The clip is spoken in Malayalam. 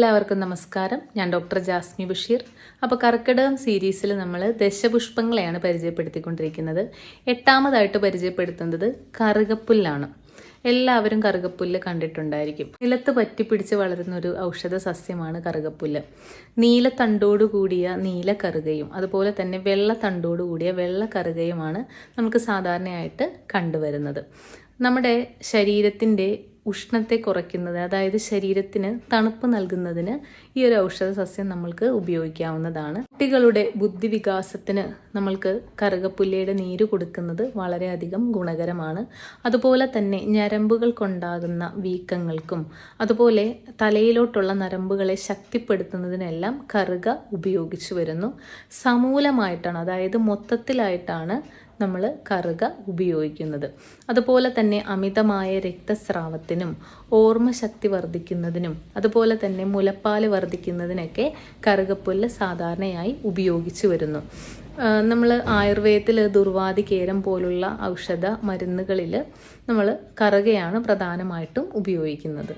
എല്ലാവർക്കും നമസ്കാരം. ഞാൻ ഡോക്ടർ ജാസ്മി ബഷീർ. അപ്പോൾ കർക്കിടകം സീരീസിൽ നമ്മൾ ദശപുഷ്പങ്ങളെയാണ് പരിചയപ്പെടുത്തിക്കൊണ്ടിരിക്കുന്നത്. എട്ടാമതായിട്ട് പരിചയപ്പെടുത്തുന്നത് കറുകപ്പുല്ലാണ്. എല്ലാവരും കറുകപ്പുല്ല് കണ്ടിട്ടുണ്ടായിരിക്കും. നിലത്ത് പറ്റിപ്പിടിച്ച് വളരുന്ന ഒരു ഔഷധ സസ്യമാണ് കറുകപ്പുല്ല്. നീല തണ്ടോട് കൂടിയ നീല കറുകയും അതുപോലെ തന്നെ വെള്ള തണ്ടോടു കൂടിയ വെള്ള കറുകയുമാണ് നമുക്ക് സാധാരണയായിട്ട് കണ്ടുവരുന്നത്. നമ്മുടെ ശരീരത്തിന്റെ ഉഷ്ണത്തെ കുറയ്ക്കുന്നത് അതായത് ശരീരത്തിന് തണുപ്പ് നൽകുന്നതിന് ഈ ഒരു ഔഷധ സസ്യം നമ്മൾക്ക് ഉപയോഗിക്കാവുന്നതാണ്. കുട്ടികളുടെ ബുദ്ധി വികാസത്തിന് നമ്മൾക്ക് കറുകപ്പുല്ലയുടെ നീര് കൊടുക്കുന്നത് വളരെയധികം ഗുണകരമാണ്. അതുപോലെ തന്നെ ഞരമ്പുകൾക്കുണ്ടാകുന്ന വീക്കങ്ങൾക്കും അതുപോലെ തലയിലോട്ടുള്ള നരമ്പുകളെ ശക്തിപ്പെടുത്തുന്നതിനെല്ലാം കറുക ഉപയോഗിച്ചു വരുന്നു. സമൂലമായിട്ടാണ് അതായത് മൊത്തത്തിലായിട്ടാണ് നമ്മൾ കറുക ഉപയോഗിക്കുന്നത്. അതുപോലെ തന്നെ അമിതമായ രക്തസ്രാവത്തിനും ഓർമ്മശക്തി വർദ്ധിക്കുന്നതിനും അതുപോലെ തന്നെ മുലപ്പാൽ വർദ്ധിക്കുന്നതിനൊക്കെ കറുകപ്പുല്ല് സാധാരണയായി ഉപയോഗിച്ചു വരുന്നു. നമ്മൾ ആയുർവേദത്തിൽ ദുർവാദി കേരം പോലുള്ള ഔഷധ മരുന്നുകളിൽ നമ്മൾ കറുകയാണ് പ്രധാനമായിട്ടും ഉപയോഗിക്കുന്നത്.